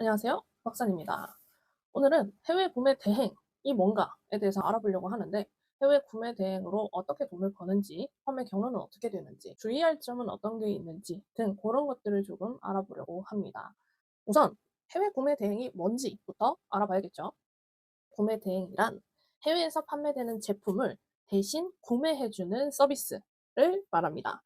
안녕하세요. 박산입니다. 오늘은 해외 구매 대행이 뭔가에 대해서 알아보려고 하는데 해외 구매 대행으로 어떻게 돈을 버는지, 판매 경로는 어떻게 되는지, 주의할 점은 어떤 게 있는지 등 그런 것들을 조금 알아보려고 합니다. 우선 해외 구매 대행이 뭔지부터 알아봐야겠죠. 구매 대행이란 해외에서 판매되는 제품을 대신 구매해주는 서비스를 말합니다.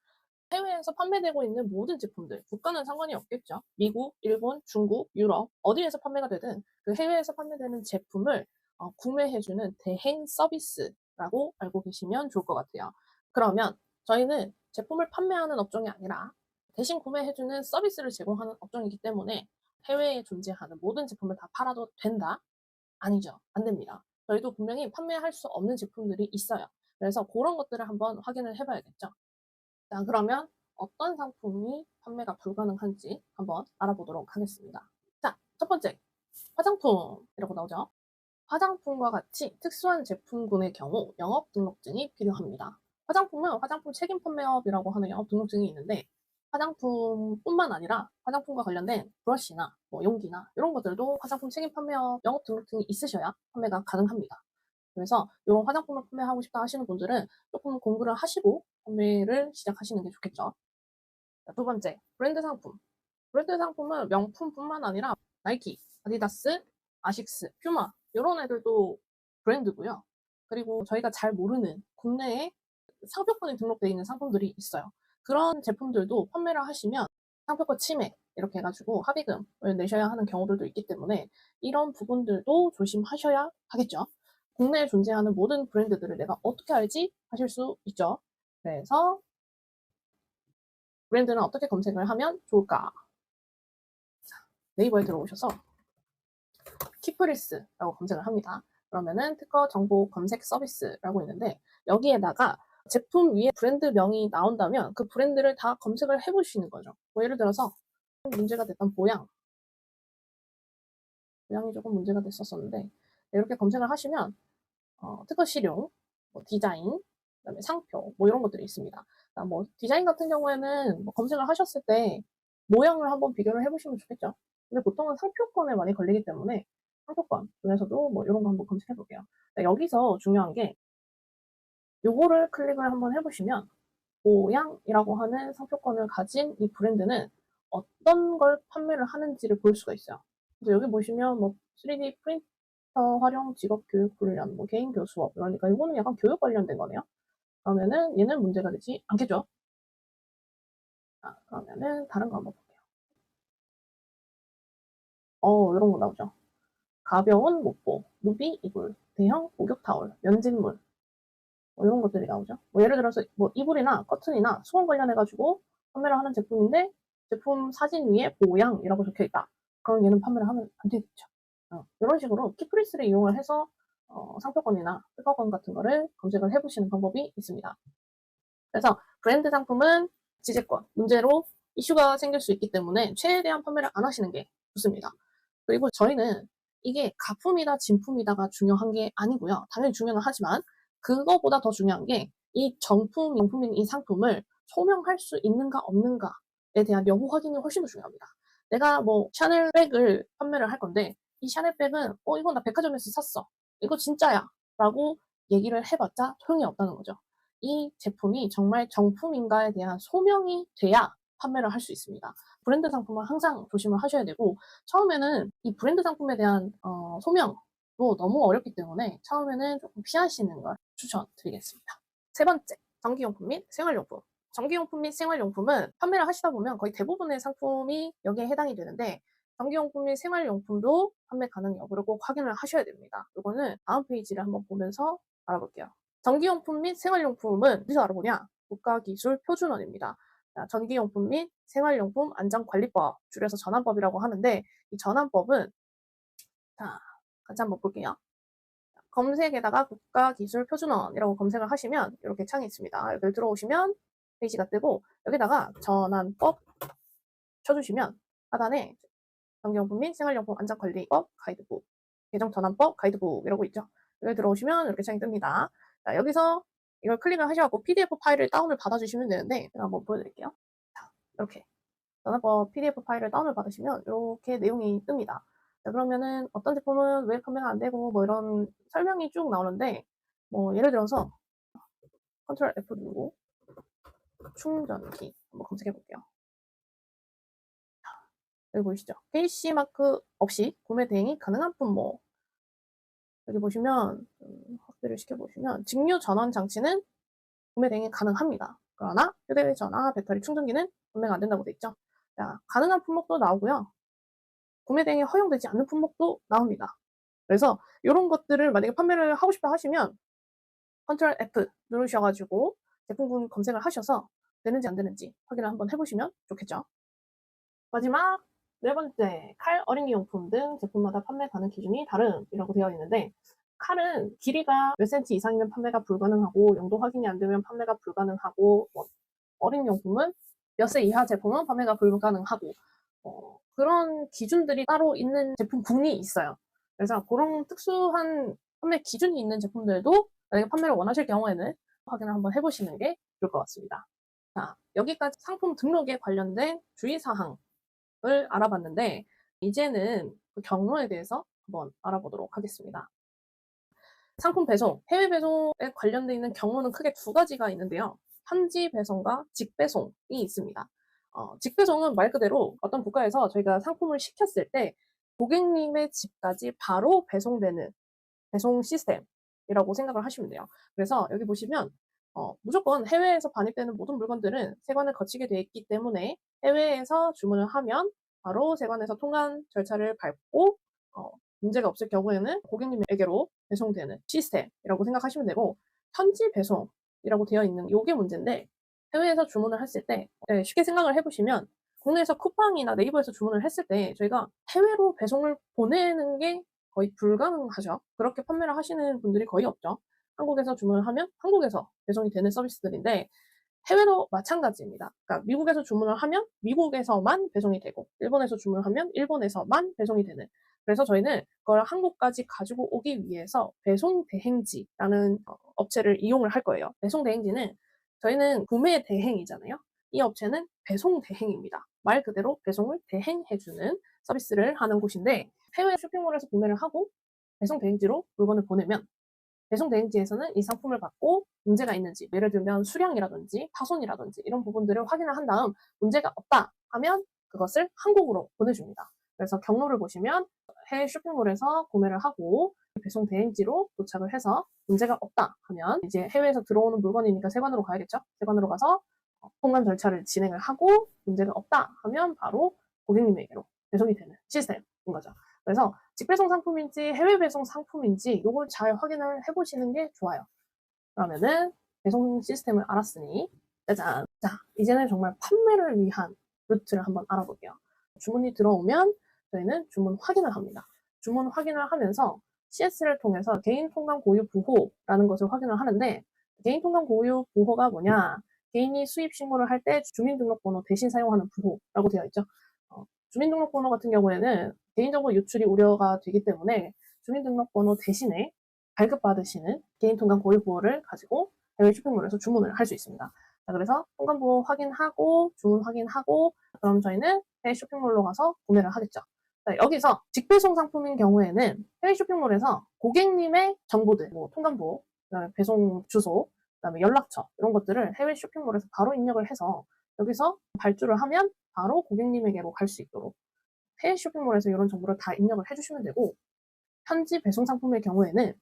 해외에서 판매되고 있는 모든 제품들, 국가는 상관이 없겠죠. 미국, 일본, 중국, 유럽, 어디에서 판매가 되든 그 해외에서 판매되는 제품을 어, 구매해주는 대행 서비스라고 알고 계시면 좋을 것 같아요. 그러면 저희는 제품을 판매하는 업종이 아니라 대신 구매해주는 서비스를 제공하는 업종이기 때문에 해외에 존재하는 모든 제품을 다 팔아도 된다? 아니죠. 안 됩니다. 저희도 분명히 판매할 수 없는 제품들이 있어요. 그래서 그런 것들을 한번 확인을 해봐야겠죠. 자, 그러면 어떤 상품이 판매가 불가능한지 한번 알아보도록 하겠습니다. 자, 첫 번째, 화장품이라고 나오죠. 화장품과 같이 특수한 제품군의 경우 영업 등록증이 필요합니다. 화장품은 화장품 책임 판매업이라고 하는 영업 등록증이 있는데 화장품뿐만 아니라 화장품과 관련된 브러쉬나 뭐 용기나 이런 것들도 화장품 책임 판매업 영업 등록증이 있으셔야 판매가 가능합니다. 그래서 이런 화장품을 판매하고 싶다 하시는 분들은 조금 공부를 하시고 판매를 시작하시는 게 좋겠죠. 자, 두 번째, 브랜드 상품. 브랜드 상품은 명품뿐만 아니라 나이키, 아디다스, 아식스, 퓨마 이런 애들도 브랜드고요. 그리고 저희가 잘 모르는 국내에 상표권이 등록되어 있는 상품들이 있어요. 그런 제품들도 판매를 하시면 상표권 침해 이렇게 해가지고 합의금을 내셔야 하는 경우들도 있기 때문에 이런 부분들도 조심하셔야 하겠죠. 국내에 존재하는 모든 브랜드들을 내가 어떻게 알지? 하실 수 있죠. 그래서 브랜드는 어떻게 검색을 하면 좋을까? 자, 네이버에 들어오셔서 키프리스라고 검색을 합니다. 그러면은 특허 정보 검색 서비스라고 있는데 여기에다가 제품 위에 브랜드 명이 나온다면 그 브랜드를 다 검색을 해보시는 거죠. 뭐 예를 들어서 문제가 됐던 보양 보양이 조금 문제가 됐었었는데 이렇게 검색을 하시면 어, 특허 실용, 뭐 디자인, 그다음에 상표 뭐 이런 것들이 있습니다. 뭐 디자인 같은 경우에는 뭐 검색을 하셨을 때 모양을 한번 비교를 해보시면 좋겠죠. 근데 보통은 상표권에 많이 걸리기 때문에 상표권 중에서도 뭐 이런 거 한번 검색해 볼게요. 여기서 중요한 게 요거를 클릭을 한번 해보시면 모양이라고 하는 상표권을 가진 이 브랜드는 어떤 걸 판매를 하는지를 볼 수가 있어요. 그래서 여기 보시면 뭐 3D 프린 터 활용 직업 교육 훈련, 뭐 개인 교수업 그러니까 이거는 약간 교육 관련된 거네요. 그러면은 얘는 문제가 되지 않겠죠? 자, 그러면은 다른 거 한번 볼게요. 어, 이런 거 나오죠. 가벼운 목보, 누비 이불, 대형 목욕 타올, 면진물 뭐 이런 것들이 나오죠. 뭐 예를 들어서 뭐 이불이나 커튼이나 수건 관련해가지고 판매를 하는 제품인데 제품 사진 위에 보양이라고 적혀 있다. 그럼 얘는 판매를 하면 안 되겠죠. 어, 이런 식으로 키프리스를 이용을 해서 어, 상표권이나 특허권 같은 거를 검색을 해보시는 방법이 있습니다. 그래서 브랜드 상품은 지재권, 문제로 이슈가 생길 수 있기 때문에 최대한 판매를 안 하시는 게 좋습니다. 그리고 저희는 이게 가품이다 진품이다가 중요한 게 아니고요. 당연히 중요는 하지만 그거보다 더 중요한 게 이 정품, 명품인 이 상품을 소명할 수 있는가 없는가에 대한 여부 확인이 훨씬 더 중요합니다. 내가 뭐 샤넬 백을 판매를 할 건데 이 샤넬 백은 어 이건 나 백화점에서 샀어. 이거 진짜야. 라고 얘기를 해봤자 소용이 없다는 거죠. 이 제품이 정말 정품인가에 대한 소명이 돼야 판매를 할 수 있습니다. 브랜드 상품은 항상 조심을 하셔야 되고 처음에는 이 브랜드 상품에 대한 어, 소명도 너무 어렵기 때문에 처음에는 조금 피하시는 걸 추천드리겠습니다. 세 번째, 전기용품 및 생활용품. 전기용품 및 생활용품은 판매를 하시다 보면 거의 대부분의 상품이 여기에 해당이 되는데 전기용품 및 생활용품도 판매 가능 여부를 꼭 확인을 하셔야 됩니다. 이거는 다음 페이지를 한번 보면서 알아볼게요. 전기용품 및 생활용품은 어디서 알아보냐? 국가기술표준원입니다. 전기용품 및 생활용품 안전관리법, 줄여서 전환법이라고 하는데 이 전환법은 자, 같이 한번 볼게요. 검색에다가 국가기술표준원이라고 검색을 하시면 이렇게 창이 있습니다. 여기 들어오시면 페이지가 뜨고 여기다가 전환법 쳐주시면 하단에 전기용품 및 생활용품 안전관리법 가이드북, 계정전환법 가이드북 이라고 있죠. 여기 들어오시면 이렇게 창이 뜹니다. 자, 여기서 이걸 클릭을 하셔갖고 PDF 파일을 다운을 받아주시면 되는데 제가 한번 보여드릴게요. 자, 이렇게 전화법 PDF 파일을 다운을 받으시면 이렇게 내용이 뜹니다. 자, 그러면은 어떤 제품은 왜 판매가 안 되고 뭐 이런 설명이 쭉 나오는데 뭐 예를 들어서 컨트롤 F 누르고 충전기 한번 검색해 볼게요. 여기 보이시죠? KC 마크 없이 구매 대행이 가능한 품목. 여기 보시면 음, 확대를 시켜 보시면 직류 전원 장치는 구매 대행이 가능합니다. 그러나 휴대전화, 배터리 충전기는 구매가 안 된다고 돼 있죠. 자, 가능한 품목도 나오고요. 구매 대행이 허용되지 않는 품목도 나옵니다. 그래서 이런 것들을 만약에 판매를 하고 싶다 하시면 컨트롤 F 누르셔가지고 제품군 검색을 하셔서 되는지 안 되는지 확인을 한번 해보시면 좋겠죠. 마지막 네 번째, 칼, 어린이 용품 등 제품마다 판매 가능 기준이 다름이라고 되어 있는데 칼은 길이가 몇 센치 이상이면 판매가 불가능하고 용도 확인이 안 되면 판매가 불가능하고 뭐 어린이 용품은 몇 세 이하 제품은 판매가 불가능하고 어, 그런 기준들이 따로 있는 제품군이 있어요. 그래서 그런 특수한 판매 기준이 있는 제품들도 만약에 판매를 원하실 경우에는 확인을 한번 해보시는 게 좋을 것 같습니다. 자, 여기까지 상품 등록에 관련된 주의사항 을 알아봤는데, 이제는 그 경로에 대해서 한번 알아보도록 하겠습니다. 상품 배송, 해외 배송에 관련돼 있는 경로는 크게 두 가지가 있는데요. 현지 배송과 직배송이 있습니다. 어, 직배송은 말 그대로 어떤 국가에서 저희가 상품을 시켰을 때 고객님의 집까지 바로 배송되는 배송 시스템이라고 생각을 하시면 돼요. 그래서 여기 보시면 어, 무조건 해외에서 반입되는 모든 물건들은 세관을 거치게 돼 있기 때문에 해외에서 주문을 하면 바로 세관에서 통관 절차를 밟고 어, 문제가 없을 경우에는 고객님에게로 배송되는 시스템이라고 생각하시면 되고 현지 배송이라고 되어 있는 요게 문제인데 해외에서 주문을 했을 때 네, 쉽게 생각을 해보시면 국내에서 쿠팡이나 네이버에서 주문을 했을 때 저희가 해외로 배송을 보내는 게 거의 불가능하죠. 그렇게 판매를 하시는 분들이 거의 없죠. 한국에서 주문을 하면 한국에서 배송이 되는 서비스들인데 해외도 마찬가지입니다. 그러니까 미국에서 주문을 하면 미국에서만 배송이 되고 일본에서 주문을 하면 일본에서만 배송이 되는 그래서 저희는 그걸 한국까지 가지고 오기 위해서 배송 대행지라는 어, 업체를 이용을 할 거예요. 배송 대행지는 저희는 구매 대행이잖아요. 이 업체는 배송 대행입니다. 말 그대로 배송을 대행해주는 서비스를 하는 곳인데 해외 쇼핑몰에서 구매를 하고 배송 대행지로 물건을 보내면 배송 대행지에서는 이 상품을 받고 문제가 있는지 예를 들면 수량이라든지 파손이라든지 이런 부분들을 확인을 한 다음 문제가 없다 하면 그것을 한국으로 보내줍니다. 그래서 경로를 보시면 해외 쇼핑몰에서 구매를 하고 배송 대행지로 도착을 해서 문제가 없다 하면 이제 해외에서 들어오는 물건이니까 세관으로 가야겠죠. 세관으로 가서 통관 절차를 진행을 하고 문제가 없다 하면 바로 고객님에게로 배송이 되는 시스템인 거죠. 그래서 직배송 상품인지 해외 배송 상품인지 이걸 잘 확인을 해보시는 게 좋아요. 그러면은 배송 시스템을 알았으니 짜잔. 자, 이제는 정말 판매를 위한 루트를 한번 알아볼게요. 주문이 들어오면 저희는 주문 확인을 합니다. 주문 확인을 하면서 CS를 통해서 개인 통관 고유 부호라는 것을 확인을 하는데 개인 통관 고유 부호가 뭐냐? 개인이 수입 신고를 할 때 주민등록번호 대신 사용하는 부호라고 되어 있죠. 어, 주민등록번호 같은 경우에는 개인정보 유출이 우려가 되기 때문에 주민등록번호 대신에 발급받으시는 개인통관 고유 부호를 가지고 해외 쇼핑몰에서 주문을 할 수 있습니다. 자, 그래서 통관부호 확인하고 주문 확인하고 그럼 저희는 해외 쇼핑몰로 가서 구매를 하겠죠. 자, 여기서 직배송 상품인 경우에는 해외 쇼핑몰에서 고객님의 정보들, 뭐 통관부, 그다음에 배송 주소, 그다음에 연락처 이런 것들을 해외 쇼핑몰에서 바로 입력을 해서 여기서 발주를 하면 바로 고객님에게로 갈 수 있도록 해외 쇼핑몰에서 이런 정보를 다 입력을 해주시면 되고 현지 배송 상품의 경우에는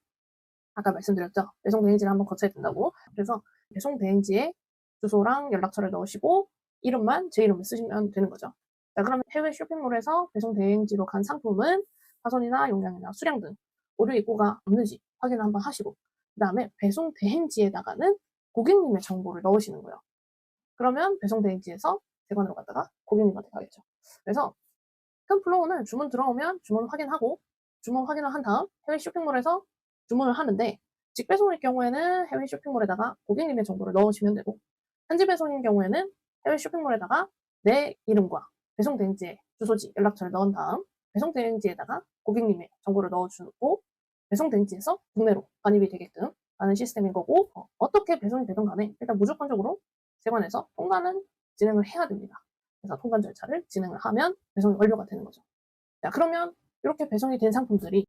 아까 말씀드렸죠 배송 대행지를 한번 거쳐야 된다고 그래서 배송 대행지에 주소랑 연락처를 넣으시고 이름만 제 이름을 쓰시면 되는 거죠. 자, 그러면 해외 쇼핑몰에서 배송 대행지로 간 상품은 파손이나 용량이나 수량 등 오류 입고가 없는지 확인을 한번 하시고 그 다음에 배송 대행지에다가는 고객님의 정보를 넣으시는 거예요. 그러면 배송 대행지에서 대관으로 갔다가 고객님한테 가겠죠. 그래서 큰 플로우는 주문 들어오면 주문 확인하고 주문 확인을 한 다음 해외 쇼핑몰에서 주문을 하는데 직배송일 경우에는 해외 쇼핑몰에다가 고객님의 정보를 넣으시면 되고 현지 배송인 경우에는 해외 쇼핑몰에다가 내 이름과 배송 대행지에 주소지, 연락처를 넣은 다음 배송 대행지에다가 고객님의 정보를 넣어주고 배송 대행지에서 국내로 반입이 되게끔 하는 시스템인 거고 어, 떻게 배송이 되든 간에 일단 무조건적으로 세관에서 통관은 진행을 해야 됩니다. 그래서 통관 절차를 진행을 하면 배송이 완료가 되는 거죠. 자, 그러면 이렇게 배송이 된 상품들이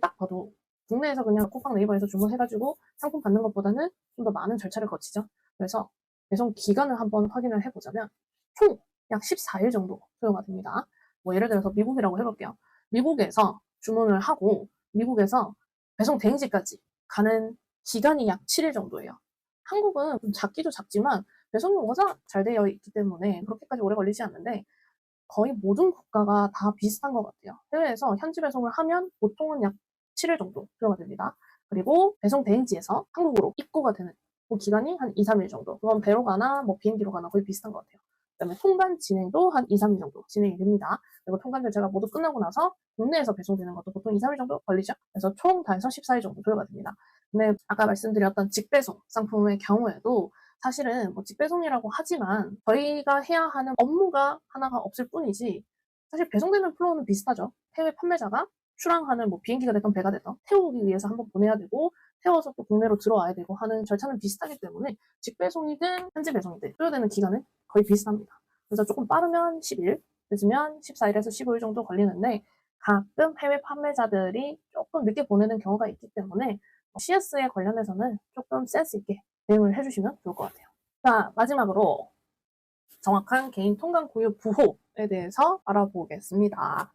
딱 봐도 국내에서 그냥 쿠팡 네이버에서 주문해가지고 상품 받는 것보다는 좀 더 많은 절차를 거치죠. 그래서 배송 기간을 한번 확인을 해보자면 총 약 14일 정도 소요가 됩니다. 뭐 예를 들어서 미국이라고 해볼게요. 미국에서 주문을 하고 미국에서 배송 대행지까지 가는 기간이 약 7일 정도예요. 한국은 좀 작기도 작지만 배송이 워낙 잘 되어 있기 때문에 그렇게까지 오래 걸리지 않는데 거의 모든 국가가 다 비슷한 것 같아요. 해외에서 현지 배송을 하면 보통은 약 7일 정도 필요가 됩니다. 그리고 배송 대행지에서 한국으로 입고가 되는 그 기간이 한 2, 3일 정도. 그건 배로 가나 뭐 비행기로 가나 거의 비슷한 것 같아요. 그다음에 통관 진행도 한 2, 3일 정도 진행이 됩니다. 그리고 통관 절차가 모두 끝나고 나서 국내에서 배송되는 것도 보통 2, 3일 정도 걸리죠. 그래서 총 다 해서 14일 정도 소요가 됩니다. 근데 아까 말씀드렸던 직배송 상품의 경우에도 사실은 뭐 직배송이라고 하지만 저희가 해야 하는 업무가 하나가 없을 뿐이지 사실 배송되는 플로우는 비슷하죠. 해외 판매자가 출항하는 뭐 비행기가 됐던 배가 됐던 태우기 위해서 한번 보내야 되고 태워서 또 국내로 들어와야 되고 하는 절차는 비슷하기 때문에 직배송이든 현지 배송이든 소요되는 기간은 거의 비슷합니다. 그래서 조금 빠르면 10일, 늦으면 14일에서 15일 정도 걸리는데 가끔 해외 판매자들이 조금 늦게 보내는 경우가 있기 때문에 CS에 관련해서는 조금 센스 있게 대응을 해주시면 좋을 것 같아요. 자, 마지막으로 정확한 개인 통관 고유 부호에 대해서 알아보겠습니다.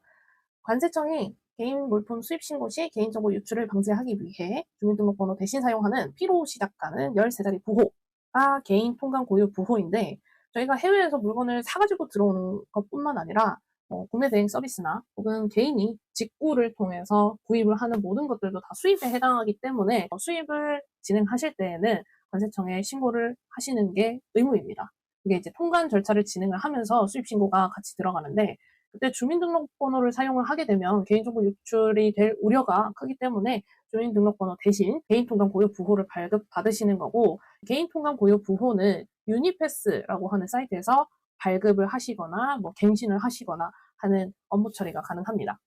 관세청이 개인 물품 수입 신고 시 개인정보 유출을 방지하기 위해 주민등록번호 대신 사용하는 P로 시작하는 13자리 부호가 개인 통관 고유 부호인데 저희가 해외에서 물건을 사가지고 들어오는 것뿐만 아니라 어, 구매 대행 서비스나 혹은 개인이 직구를 통해서 구입을 하는 모든 것들도 다 수입에 해당하기 때문에 어, 수입을 진행하실 때에는 관세청에 신고를 하시는 게 의무입니다. 이게 이제 통관 절차를 진행을 하면서 수입 신고가 같이 들어가는데 그때 주민등록번호를 사용을 하게 되면 개인정보 유출이 될 우려가 크기 때문에 주민등록번호 대신 개인통관 고유 부호를 발급 받으시는 거고 개인통관 고유 부호는 유니패스라고 하는 사이트에서 발급을 하시거나 뭐 갱신을 하시거나 하는 업무 처리가 가능합니다.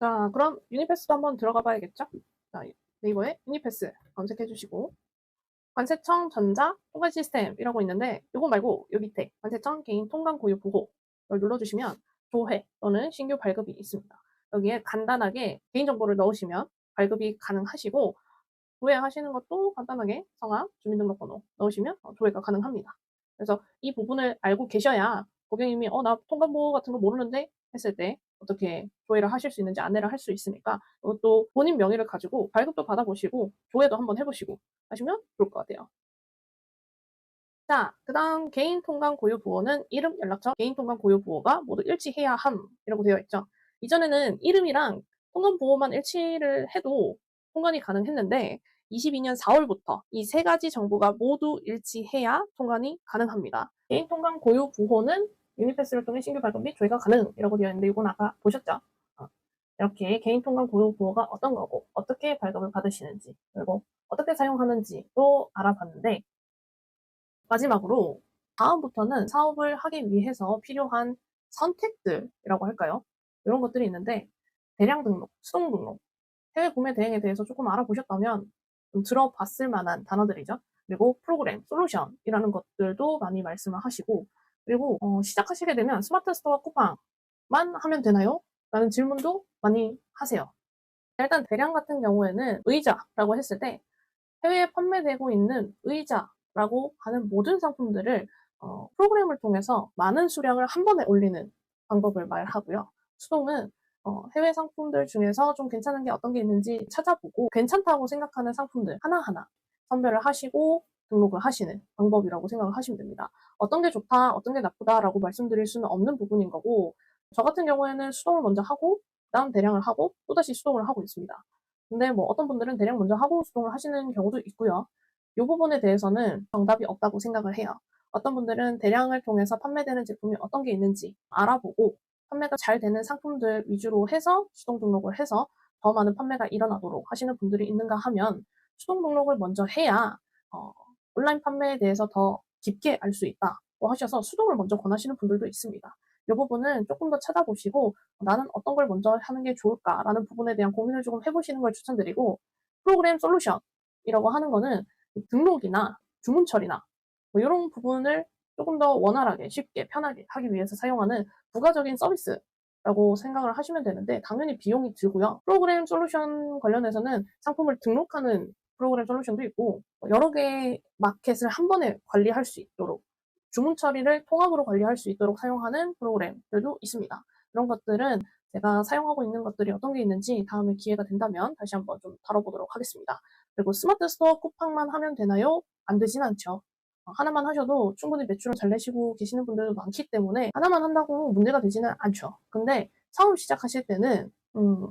자, 그럼 유니패스도 한번 들어가 봐야겠죠? 자, 네이버에 유니패스 검색해 주시고 관세청 전자 통관 시스템 이라고 있는데 이거 말고 요 밑에 관세청 개인 통관 고유 부호 를 눌러주시면 조회 또는 신규 발급이 있습니다. 여기에 간단하게 개인정보를 넣으시면 발급이 가능하시고 조회하시는 것도 간단하게 성함, 주민등록번호 넣으시면 어, 조회가 가능합니다. 그래서 이 부분을 알고 계셔야 고객님이 어 나 통관보호 같은 거 모르는데 했을 때 어떻게 조회를 하실 수 있는지 안내를 할 수 있으니까 이것도 본인 명의를 가지고 발급도 받아보시고 조회도 한번 해보시고 하시면 좋을 것 같아요. 자, 그 다음 개인 통관 고유 부호는 이름, 연락처, 개인 통관 고유 부호가 모두 일치해야 함이라고 되어 있죠. 이전에는 이름이랑 통관 부호만 일치를 해도 통관이 가능했는데 22년 4월부터 이 세 가지 정보가 모두 일치해야 통관이 가능합니다. 개인 통관 고유 부호는 유니패스를 통해 신규 발급 및 조회가 가능이라고 되어 있는데 이건 아까 보셨죠? 어, 이렇게 개인 통관 고유 부호가 어떤 거고 어떻게 발급을 받으시는지 그리고 어떻게 사용하는지도 알아봤는데 마지막으로 다음부터는 사업을 하기 위해서 필요한 선택들이라고 할까요? 이런 것들이 있는데 대량 등록, 수동 등록, 해외 구매 대행에 대해서 조금 알아보셨다면 좀 들어봤을 만한 단어들이죠. 그리고 프로그램, 솔루션이라는 것들도 많이 말씀을 하시고 그리고 어, 시작하시게 되면 스마트 스토어 쿠팡만 하면 되나요? 라는 질문도 많이 하세요. 일단 대량 같은 경우에는 의자라고 했을 때 해외에 판매되고 있는 의자라고 하는 모든 상품들을 어, 프로그램을 통해서 많은 수량을 한 번에 올리는 방법을 말하고요. 수동은 어, 해외 상품들 중에서 좀 괜찮은 게 어떤 게 있는지 찾아보고 괜찮다고 생각하는 상품들 하나하나 선별을 하시고 등록을 하시는 방법이라고 생각을 하시면 됩니다. 어떤 게 좋다, 어떤 게 나쁘다라고 말씀드릴 수는 없는 부분인 거고 저 같은 경우에는 수동을 먼저 하고 그 다음 대량을 하고 또다시 수동을 하고 있습니다. 근데 뭐 어떤 분들은 대량 먼저 하고 수동을 하시는 경우도 있고요. 이 부분에 대해서는 정답이 없다고 생각을 해요. 어떤 분들은 대량을 통해서 판매되는 제품이 어떤 게 있는지 알아보고 판매가 잘 되는 상품들 위주로 해서 수동 등록을 해서 더 많은 판매가 일어나도록 하시는 분들이 있는가 하면 수동 등록을 먼저 해야 어, 온라인 판매에 대해서 더 깊게 알 수 있다고 하셔서 수동을 먼저 권하시는 분들도 있습니다. 이 부분은 조금 더 찾아보시고 나는 어떤 걸 먼저 하는 게 좋을까라는 부분에 대한 고민을 조금 해보시는 걸 추천드리고 프로그램 솔루션이라고 하는 거는 등록이나 주문 처리나 뭐 이런 부분을 조금 더 원활하게 쉽게 편하게 하기 위해서 사용하는 부가적인 서비스 라고 생각을 하시면 되는데 당연히 비용이 들고요. 프로그램 솔루션 관련해서는 상품을 등록하는 프로그램 솔루션도 있고 여러 개의 마켓을 한 번에 관리할 수 있도록 주문 처리를 통합으로 관리할 수 있도록 사용하는 프로그램들도 있습니다. 그런 것들은 제가 사용하고 있는 것들이 어떤 게 있는지 다음에 기회가 된다면 다시 한번 좀 다뤄보도록 하겠습니다. 그리고 스마트 스토어 쿠팡만 하면 되나요? 안 되진 않죠. 어, 하나만 하셔도 충분히 매출을 잘 내시고 계시는 분들도 많기 때문에 하나만 한다고 문제가 되지는 않죠. 근데 처음 시작하실 때는 음,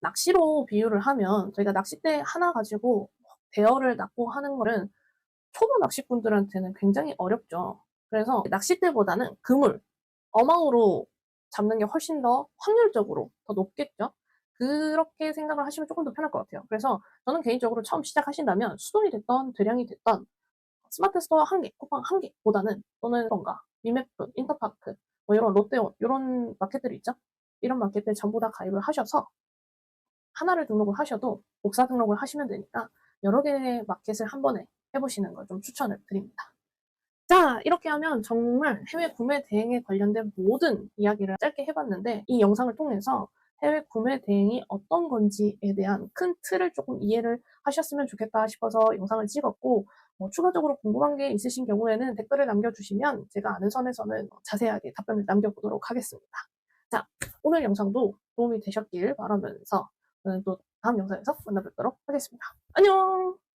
낚시로 비유를 하면 저희가 낚싯대 하나 가지고 대여를 낚고 하는 거는 초보 낚시꾼들한테는 굉장히 어렵죠. 그래서 낚싯대보다는 그물, 어망으로 잡는 게 훨씬 더 확률적으로 더 높겠죠. 그렇게 생각을 하시면 조금 더 편할 것 같아요. 그래서 저는 개인적으로 처음 시작하신다면 수동이 됐던 대량이 됐던 스마트 스토어 한 개, 쿠팡 한 개보다는 또는 뭔가 미맵프, 인터파크, 뭐 이런 롯데온 이런 마켓들이 있죠. 이런 마켓들 전부 다 가입을 하셔서 하나를 등록을 하셔도 복사 등록을 하시면 되니까 여러 개의 마켓을 한 번에 해보시는 걸 좀 추천을 드립니다. 자, 이렇게 하면 정말 해외 구매 대행에 관련된 모든 이야기를 짧게 해봤는데 이 영상을 통해서 해외 구매 대행이 어떤 건지에 대한 큰 틀을 조금 이해를 하셨으면 좋겠다 싶어서 영상을 찍었고 뭐 추가적으로 궁금한 게 있으신 경우에는 댓글을 남겨주시면 제가 아는 선에서는 자세하게 답변을 남겨보도록 하겠습니다. 자, 오늘 영상도 도움이 되셨길 바라면서 저는 또 다음 영상에서 만나 뵙도록 하겠습니다. 안녕!